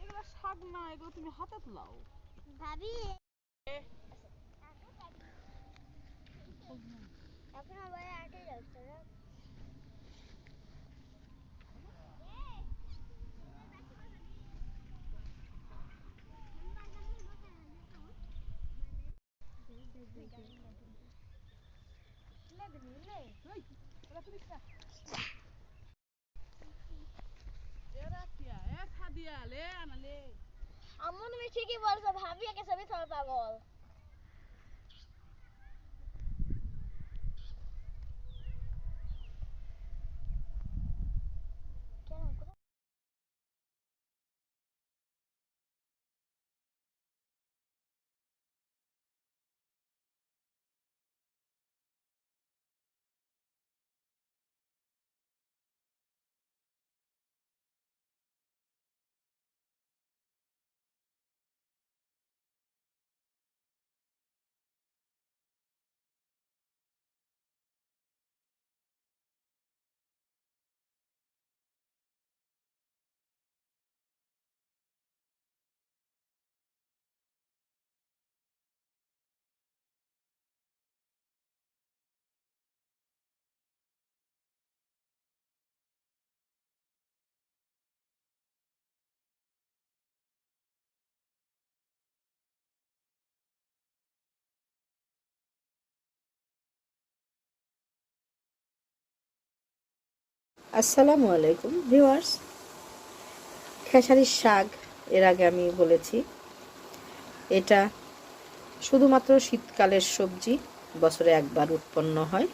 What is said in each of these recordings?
এগুলো শাক না এগুলো তুমি হাতে তোলাও। ভাবি। এখন আবার আটে যাচ্ছে না এরা কিয়া এ সাদিয়া লে আনালে আম্মু তুমি ঠিকই বলছো ভাবি একে সবই তোমার পাগল আসসালামু আলাইকুম, ভিউয়ার্স। খেসারির শাক, এর আগে আমি বলেছি, এটা শুধুমাত্র শীতকালের সবজি, বছরে একবার উৎপন্ন হয়।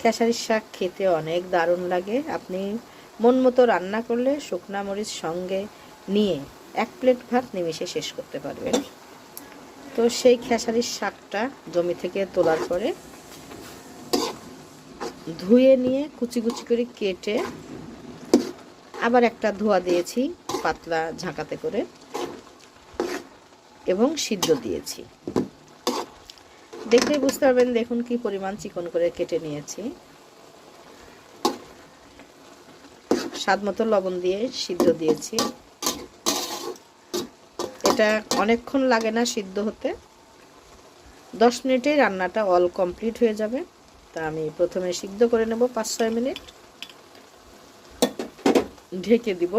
খেসারির শাক খেতে অনেক দারুণ লাগে। আপনি মন মতো রান্না করলে শুকনা মরিচ সঙ্গে নিয়ে এক প্লেট ভাত নিমিশে শেষ করতে পারবেন। তো সেই খেসারির শাকটা জমি থেকে তোলার পরে ধুয়ে নিয়ে কুচি কুচি করে কেটে আবার একটা ধোয়া দিয়েছি, পাতলা ঝাঁকাতে করে, এবং সিদ্ধ দিয়েছি। দেখলে বুঝতে পারবেন দেখুন কি পরিমাণ চিকন করে কেটে নিয়েছি। স্বাদ মতো লবণ দিয়ে সিদ্ধ দিয়েছি। এটা অনেকক্ষণ লাগে না সিদ্ধ হতে। দশ মিনিটে রান্নাটা অল কমপ্লিট হয়ে যাবে। তা আমি প্রথমে সিদ্ধ করে নেব পাঁচ ছয় মিনিট। ঢেকে দিব।